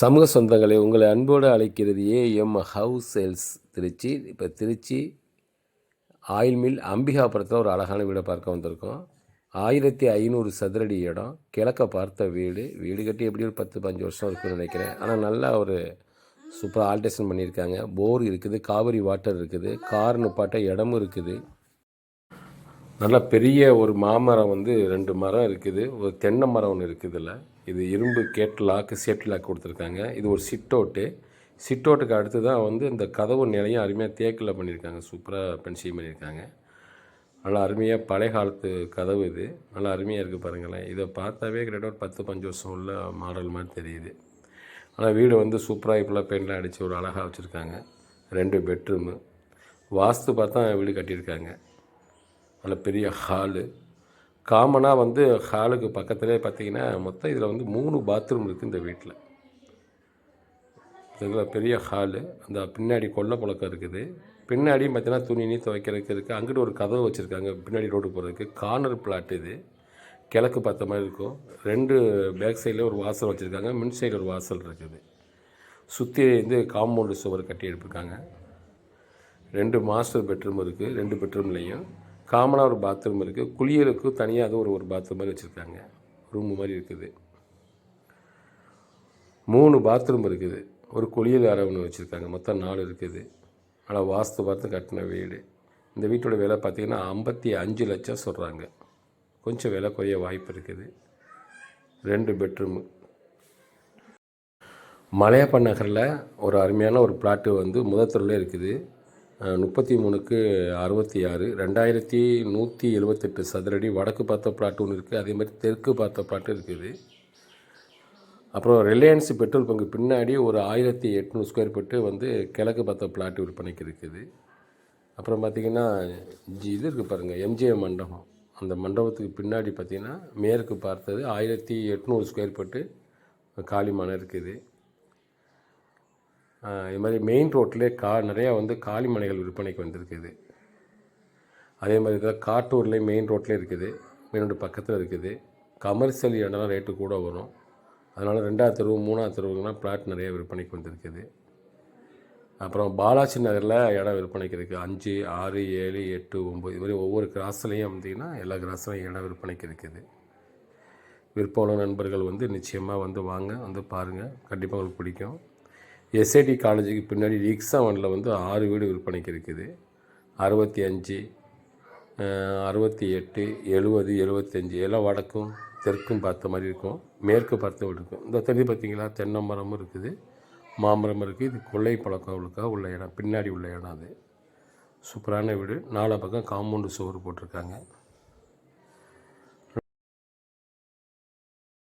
சமூக சொந்தங்களை உங்களை அன்போடு அழைக்கிறது ஏஎம் ஹவுஸ் சேல்ஸ் திருச்சி. இப்போ திருச்சி ஆயில் மில் அம்பிகாபுரத்தில் ஒரு அழகான வீடை பார்க்க வந்திருக்கோம். ஆயிரத்தி ஐநூறு சதுரடி இடம். கிழக்க பார்த்த வீடு. வீடு கட்டி எப்படி ஒரு பத்து பஞ்சு வருஷம் இருக்குன்னு நினைக்கிறேன். ஆனால் நல்லா ஒரு சூப்பராக ஆல்ட்ரேஷன் பண்ணியிருக்காங்க. போர் இருக்குது காவிரி வாட்டர் இருக்குது கார் நிப்பாட்ட இடமும் இருக்குது. நல்லா பெரிய ஒரு மாமரம் வந்து ரெண்டு மரம் இருக்குது. ஒரு தென்னை மரம் ஒன்று இருக்குது இதில். இது இரும்பு கேட் லாக்கு சேஃப்டி லாக் கொடுத்துருக்காங்க. இது ஒரு சிட்டோட்டு. சிட்டோட்டுக்கு அடுத்து தான் வந்து இந்த கதவு நிலையம் அருமையாக தேக்கில் பண்ணியிருக்காங்க. சூப்பராக பென்சிங் பண்ணியிருக்காங்க. நல்லா அருமையாக பழைய காலத்து கதவு இது. நல்லா அருமையாக இருக்குது பாருங்களேன். இதை பார்த்தாவே கிட்டத்தட்ட ஒரு பத்து பஞ்சு வருஷம் உள்ள மாடல் மாதிரி தெரியுது. ஆனால் வீடு வந்து சூப்பராக இப்போலாம் பெயிண்ட்லாம் அடித்து ஒரு அழகாக வச்சுருக்காங்க. ரெண்டு பெட்ரூமு வாஸ்து பார்த்தா வீடு கட்டியிருக்காங்க. நல்ல பெரிய ஹாலு காமனாக வந்து ஹாலுக்கு பக்கத்துலேயே பார்த்தீங்கன்னா மொத்தம் இதில் வந்து மூணு பாத்ரூம் இருக்குது இந்த வீட்டில் இதில் பெரிய ஹாலு அந்த பின்னாடி கொல்லை புழக்கம் இருக்குது. பின்னாடியும் பார்த்தீங்கன்னா துணி நீ துவைக்கிறதுக்கு இருக்குது அங்கிட்டு ஒரு கதவு வச்சுருக்காங்க பின்னாடி ரோடு போகிறதுக்கு கார்னர் பிளாட் இது. கிழக்கு பார்த்த மாதிரி இருக்கும். ரெண்டு பேக் சைடில் ஒரு வாசல் வச்சுருக்காங்க மின் சைடில் ஒரு வாசல் இருக்குது. சுற்றி வந்து காம்பவுண்டு சுவர் கட்டி எடுப்பிருக்காங்க ரெண்டு மாஸ்டர் பெட்ரூம் இருக்குது ரெண்டு பெட்ரூம்லேயும் காமனாக ஒரு பாத்ரூம் இருக்குது குளியலுக்கு தனியாக அது ஒரு ஒரு பாத்ரூம் மாதிரி வச்சுருக்காங்க. ரூம் மாதிரி இருக்குது. மூணு பாத்ரூம் இருக்குது. ஒரு குளியல் அறை ஒன்று வச்சுருக்காங்க. மொத்தம் நாலு இருக்குது. ஆனால் வாஸ்து பார்த்து கட்டின வீடு. இந்த வீட்டோட விலை பார்த்திங்கன்னா ஐம்பத்தி அஞ்சு லட்சம் சொல்கிறாங்க கொஞ்சம் விலை குறைய வாய்ப்பு இருக்குது. ரெண்டு பெட்ரூமு மலையப்பன் நகரில் ஒரு அருமையான ஒரு பிளாட்டு வந்து முதத்தூரில் இருக்குது. முப்பத்தி மூணுக்கு அறுபத்தி ஆறு ரெண்டாயிரத்தி நூற்றி எழுபத்தெட்டு சதுரடி வடக்கு பார்த்த பிளாட் ஒன்று இருக்குது அதே மாதிரி தெற்கு பார்த்த பிளாட்டு இருக்குது. அப்புறம் ரிலையன்ஸ் பெட்ரோல் பங்கு பின்னாடி ஒரு ஆயிரத்தி எட்நூறு ஸ்கொயர் ஃபீட்டு வந்து கிழக்கு பார்த்த பிளாட் விற்பனைக்கு இருக்குது. அப்புறம் பார்த்திங்கன்னா ஜி- இது இருக்குது பாருங்கள் எம்ஜிஎம் மண்டபம். அந்த மண்டபத்துக்கு பின்னாடி பார்த்திங்கன்னா மேற்கு பார்த்தது ஆயிரத்தி எட்நூறு ஸ்கொயர் ஃபீட்டு காலிமான இருக்குது. இது மாதிரி மெயின் ரோட்டிலே கா நிறையா வந்து காலிமனைகள் விற்பனைக்கு வந்திருக்குது. அதே மாதிரி இதில் காட்டூர்லேயே மெயின் ரோட்லேயே இருக்குது. மெயின் ரோடு பக்கத்தில் இருக்குது. கமர்ஷியல் இடம்லாம் ரேட்டு கூட வரும். அதனால் ரெண்டாவது தெருவு மூணாவது தெருவுங்கலாம் பிளாட் நிறைய விற்பனைக்கு வந்திருக்குது. அப்புறம் பாலாஜி நகரில் இடம் விற்பனைக்கு இருக்குது அஞ்சு ஆறு ஏழு எட்டு ஒம்பது இது மாதிரி ஒவ்வொரு கிராஸ்லேயும் வந்தீங்கன்னா எல்லா கிராஸ்லையும் இடம் விற்பனைக்கு இருக்குது. விற்பனை நண்பர்கள் வந்து நிச்சயமாக வந்து வாங்க வந்து பாருங்கள் கண்டிப்பாக உங்களுக்கு பிடிக்கும். எஸ்ஐடி காலேஜுக்கு பின்னாடி ரிக்ஸா ஒனில் வந்து ஆறு வீடு விற்பனைக்கு இருக்குது. அறுபத்தி அஞ்சு அறுபத்தி எட்டு எழுபது எழுபத்தஞ்சி எல்லாம் வடக்கும் தெற்கும் பார்த்த மாதிரி இருக்கும். மேற்கு பார்த்த வீடு இருக்கும். இந்த தெரிஞ்சு பார்த்தீங்களா? தென்னை மரமும் இருக்குது மாமரம் இருக்குது. இது கொள்ளை பழக்கவளுக்காக உள்ள இடம் பின்னாடி உள்ள இடம் அது. சூப்பரான வீடு. நாலா பக்கம் காம்பவுண்டு சுவர் போட்டிருக்காங்க.